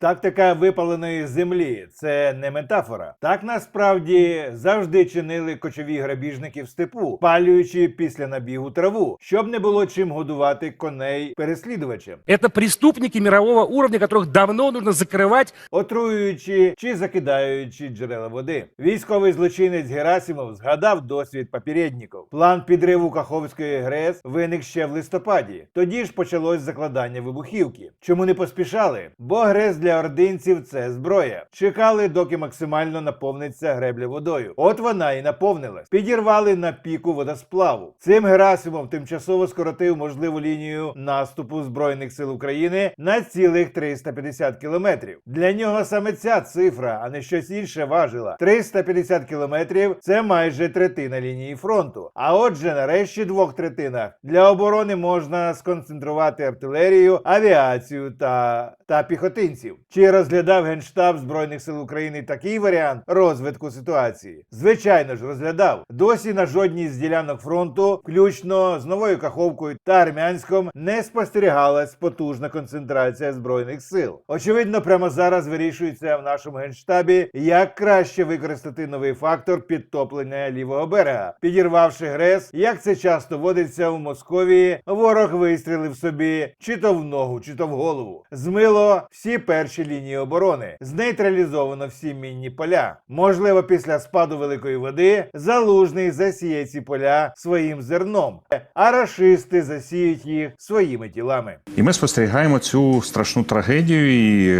Тактика випаленої землі це не метафора. Так насправді завжди чинили кочові грабіжники в степу, палюючи після набігу траву, щоб не було чим годувати коней переслідувачем. Это преступники мирового уровня, которых давно нужно закрывать. отруюючи чи закидаючи джерела води. Військовий злочинець Герасимов згадав досвід попередників. План підриву Каховської ГРЕС виник ще в листопаді. Тоді ж почалось закладання вибухівки. Чому не поспішали? Бо ГРЕС для ординців це зброя. Чекали, доки максимально наповниться гребля водою. От вона і наповнилась. Підірвали на піку водосплаву. Цим Герасимов тимчасово скоротив можливу лінію наступу збройних сил України на цілих 350 кілометрів. Для нього саме ця цифра, а не щось інше, важила. 350 кілометрів це майже третина лінії фронту. А отже, на решті двох третинах для оборони можна сконцентрувати артилерію, авіацію та, та піхотинців. Чи розглядав генштаб збройних сил України такий варіант розвитку ситуації? Звичайно ж, розглядав. Досі на жодній з ділянок фронту, включно з новою Каховкою та Армянськом, не спостерігалась потужна концентрація збройних сил. Очевидно, прямо зараз вирішується в нашому генштабі, як краще використати новий фактор підтоплення лівого берега. Підірвавши ГРЕС, як це часто водиться у Московії, ворог вистрілив собі чи то в ногу, чи то в голову. Змило всі перші лінії оборони, знейтралізовано всі мінні поля. Можливо, після спаду великої води залужний засіє ці поля своїм зерном, а рашисти засіють їх своїми тілами. І ми спостерігаємо цю страшну трагедію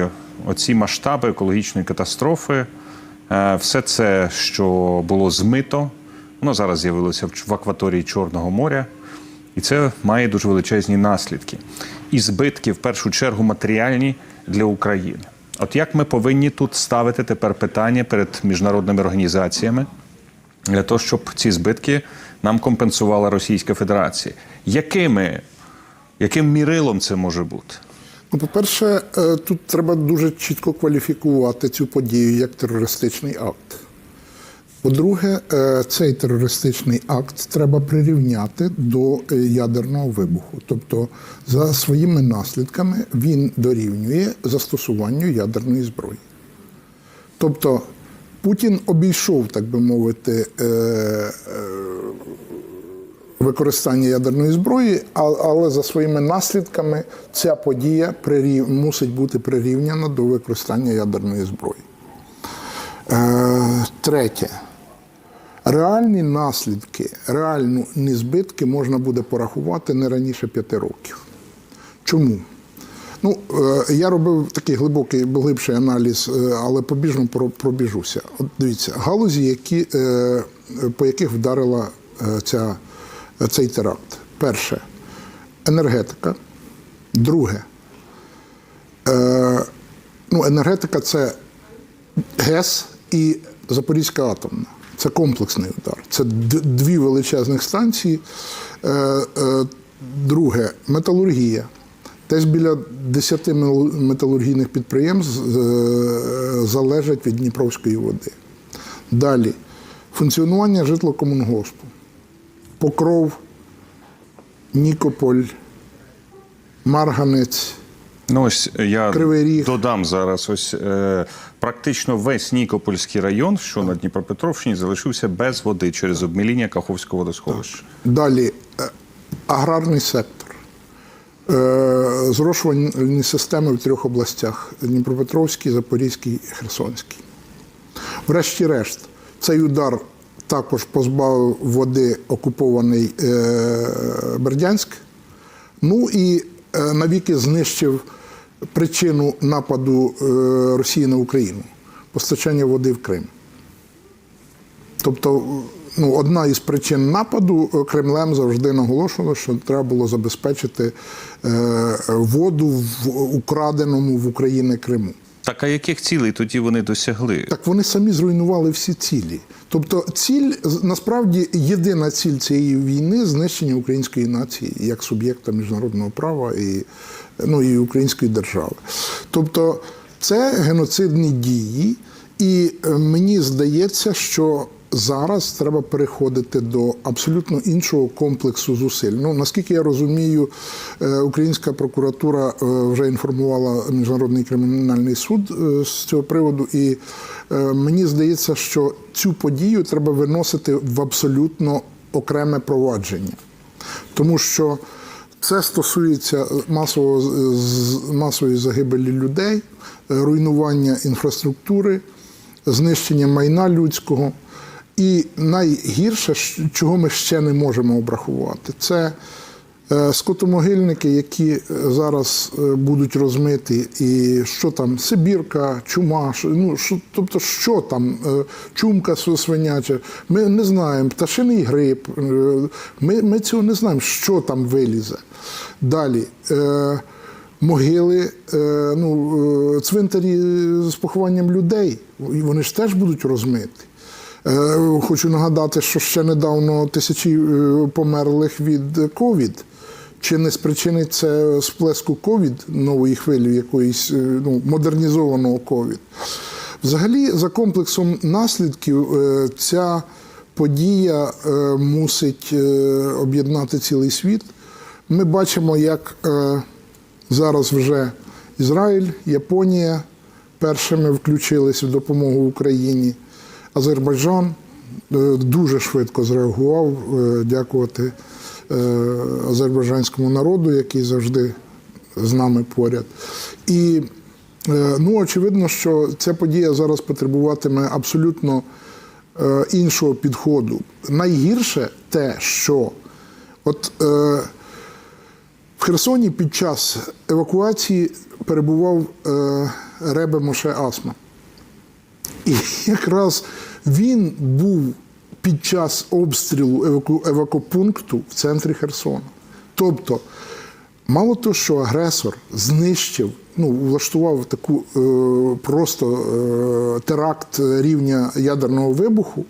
і оці масштаби екологічної катастрофи. Е, Все це, що було змито, воно зараз з'явилося в акваторії Чорного моря, і це має дуже величезні наслідки. І збитки, в першу чергу, матеріальні для України. От як ми повинні тут ставити тепер питання перед міжнародними організаціями для того, щоб ці збитки нам компенсувала Російська Федерація? Якими яким мірилом це може бути? Ну, по-перше, е, тут треба дуже чітко кваліфікувати цю подію як терористичний акт. По-друге, е, цей терористичний акт треба прирівняти до е, ядерного вибуху. Тобто, за своїми наслідками він дорівнює застосуванню ядерної зброї. Тобто Путін обійшов, так би мовити, е, використання ядерної зброї, але за своїми наслідками ця подія мусить бути прирівняна до використання ядерної зброї. Третє. Реальні наслідки, реальні збитки можна буде порахувати не раніше п'яти років. Чому? Ну, е, я робив такий глибокий, глибший аналіз, е, але побіжно про- пробіжуся. От дивіться, галузі, які, е, по яких вдарила ця, цей теракт. Перше енергетика. Друге, ну, енергетика це ГЕС і Запорізька атомна. Це комплексний удар. Це дві величезних станції. Е, е, Друге металургія. Десь біля 10 металургійних підприємств е, залежать від Дніпровської води. Далі функціонування житлокомунгоспу. Покров, Нікополь, Марганець. Ну, ось я додам зараз. Ось е, практично весь Нікопольський район, що на Дніпропетровщині, залишився без води через обміління Каховського водосховища. Далі е, аграрний сектор, Е, зрошувальні системи в трьох областях: Дніпропетровській, Запорізькій, Херсонській. Врешті-решт, цей удар також позбавив води окупований е, Бердянськ. Ну і е, навіки знищив причину нападу е, Росії на Україну постачання води в Крим. Тобто, ну, одна із причин нападу е, Кремлем завжди наголошувала, що треба було забезпечити е, воду в украденому в Україні Криму. Так а яких цілей тоді вони досягли? Так вони самі зруйнували всі цілі. Тобто, ціль насправді єдина ціль цієї війни знищення української нації як суб'єкта міжнародного права і, ну, і української держави. Тобто, це геноцидні дії, і е, мені здається, що зараз треба переходити до абсолютно іншого комплексу зусиль. Ну наскільки я розумію, е, українська прокуратура е, вже інформувала міжнародний кримінальний суд е, з цього приводу, і мені здається, що цю подію треба виносити в абсолютно окреме провадження, тому що. Це стосується масового масової загибелі людей, руйнування інфраструктури, знищення майна людського. І найгірше, чого ми ще не можемо обрахувати, це е, скотомогильники, які е, зараз е, будуть розмиті, і що там, Сибірка, чума, ну, що, тобто, що там, чумка свиняча, ми не знаємо, пташиний гриб, е, ми, ми цього не знаємо, що там вилізе. Далі. Могили, ну, цвинтарі з похованням людей, вони ж теж будуть розмиті. Е, Хочу нагадати, що ще недавно тисячі е, померлих від ковід. Чи не спричинить це сплеску ковід нової хвилі, якоїсь е, ну, модернізованого ковід? Взагалі, за комплексом наслідків, ця подія мусить об'єднати цілий світ. Ми бачимо, як зараз вже Ізраїль, Японія першими включились в допомогу Україні. Азербайджан е, дуже швидко зреагував, е, дякувати е, азербайджанському народу, який завжди з нами поряд. І ну, очевидно, що ця подія зараз потребуватиме абсолютно іншого підходу. Найгірше те, що от в Херсоні під час евакуації перебував е, Ребе Моше Асма. І якраз він був під час обстрілу евакопункту в центрі Херсона. Тобто, мало того, що агресор знищив, ну, влаштував таку е, просто е, теракт рівня ядерного вибуху,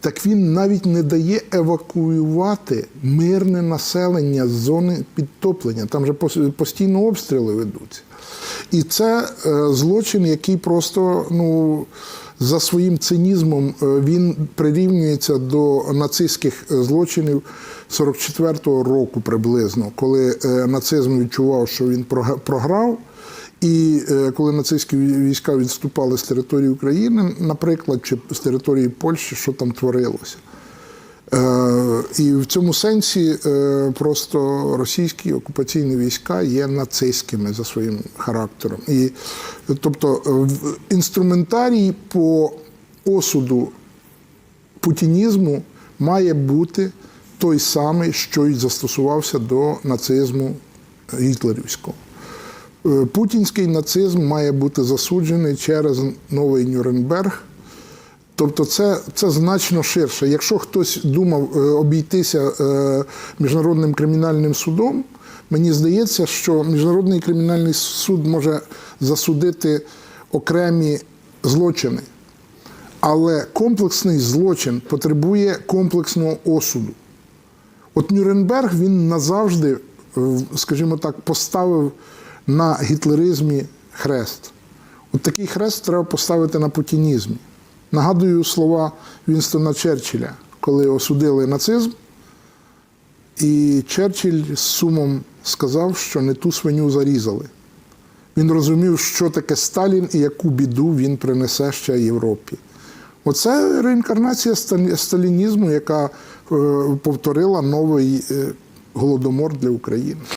так він навіть не дає евакуювати мирне населення з зони підтоплення. Там же постійно обстріли ведуться. І це е, злочин, який просто ну, за своїм цинізмом е, він прирівнюється до нацистських е, злочинів 44-го року приблизно, коли нацизм відчував, що він програв. І е, коли нацистські війська відступали з території України, наприклад, чи з території Польщі, що там творилося. Е, І в цьому сенсі е, просто російські окупаційні війська є нацистськими за своїм характером. І тобто інструментарій по осуду путінізму має бути той самий, що й застосувався до нацизму гітлерівського. Е, Путінський нацизм має бути засуджений через новий Нюрнберг. Тобто це, це значно ширше. Якщо хтось думав е, обійтися е, міжнародним кримінальним судом, мені здається, що міжнародний кримінальний суд може засудити окремі злочини. Але комплексний злочин потребує комплексного осуду. От Нюрнберг він назавжди, скажімо так, поставив на гітлеризмі хрест. От такий хрест треба поставити на путінізмі. Нагадую слова Вінстона Черчилля, коли осудили нацизм, і Черчилль з сумом сказав, що не ту свиню зарізали. Він розумів, що таке Сталін і яку біду він принесе ще Європі. Оце реінкарнація сталінізму, яка е, повторила новий е, голодомор для України.